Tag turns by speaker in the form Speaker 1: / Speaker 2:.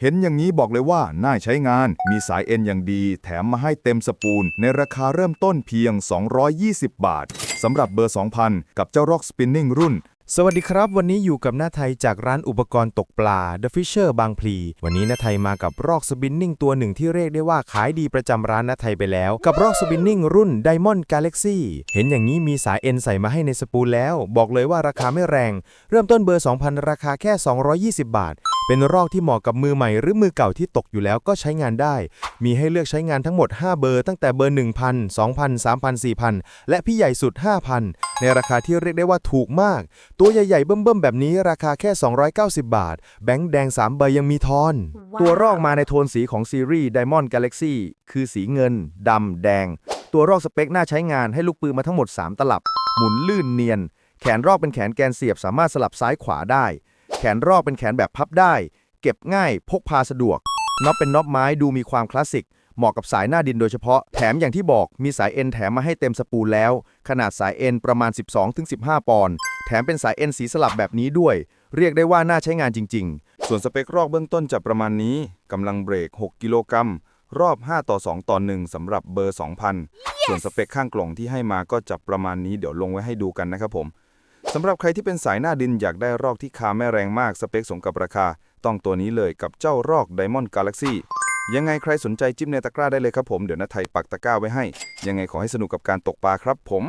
Speaker 1: เห็นอย่างนี้บอกเลยว่าน่าใช้งาน มีสายเอ็นอย่างดี แถมมาให้เต็มสปูล ในราคาเริ่มต้นเพียง 220 บาท สำหรับเบอร์ 2,000 กับเจ้า Rock Spinning รุ่น
Speaker 2: สวัสดีครับ วันนี้อยู่กับหน้าไทยจากร้านอุปกรณ์ตกปลา The Fisher บางพลี วันนี้หน้าไทยมากับรอกสปินนิ่งตัวหนึ่งที่เรียกได้ว่าขายดีประจำร้านหน้าไทยไปแล้ว กับรอกสปินนิ่งรุ่น Diamond Galaxy เห็นอย่างนี้มีสายเอ็นใส่มาให้ในสปูลแล้ว บอกเลยว่าราคาไม่แรง เริ่มต้นเบอร์ 2,000 ราคาแค่ 220 บาท เป็นรอกที่เหมาะกับมือใหม่หรือมือเก่าที่ตกอยู่แล้วก็ใช้งานได้ มีให้เลือกใช้งานทั้งหมด 5 เบอร์ตั้งแต่เบอร์ 1,000 2,000 3,000 4,000 และพี่ใหญ่สุด 5,000 ในราคาที่เรียกได้ว่าถูกมาก ตัวใหญ่ๆเบิ่มๆ แบบนี้ราคาแค่ 290 บาท แบงค์แดง 3 ใบยังมีทอน
Speaker 3: ตัวรอกมาในโทนสีของซีรีส์ Diamond Galaxy คือสีเงินดำแดง ตัวรอกสเปคน่าใช้งานให้ลูกปืนมาทั้งหมด 3 ตลับ หมุนลื่นเนียน แขนรอกเป็นแขนแกนเสียบสามารถสลับซ้ายขวาได้ แขนรอกเป็นแขนแบบพับได้ เก็บง่าย พกพาสะดวก น็อปเป็นน็อปไม้ดูมีความคลาสสิก เหมาะกับสายหน้าดินโดยเฉพาะ แถมอย่างที่บอกมีสายเอ็นแถมมาให้เต็มสปูลแล้ว ขนาดสายเอ็นประมาณ 12-15 ปอนด์ แถมเป็นสายเอ็นสีสลับแบบนี้ด้วย เรียกได้ว่าน่าใช้งานจริง ๆ
Speaker 1: ส่วนสเปครอกเบื้องต้นจะประมาณนี้ กำลังเบรก 6 กิโลกรัม รอบ 5 ต่อ 2 ต่อ 1สำหรับเบอร์ 2,000 ส่วนสเปคข้างกล่องที่ให้มาก็จะประมาณนี้ เดี๋ยวลงไว้ให้ดูกันนะครับผม สำหรับใครที่เป็นสายหน้าดินอยากได้รอกที่คาไม่แรงมากสเปคสมกับราคา ต้องตัวนี้เลยกับเจ้ารอก Diamond Galaxy ยังไงใครสนใจจิ้มในตะกร้าได้เลยครับผม เดี๋ยวนาไทยปักตะกร้าไว้ให้ ยังไงขอให้สนุกกับการตกปลาครับผม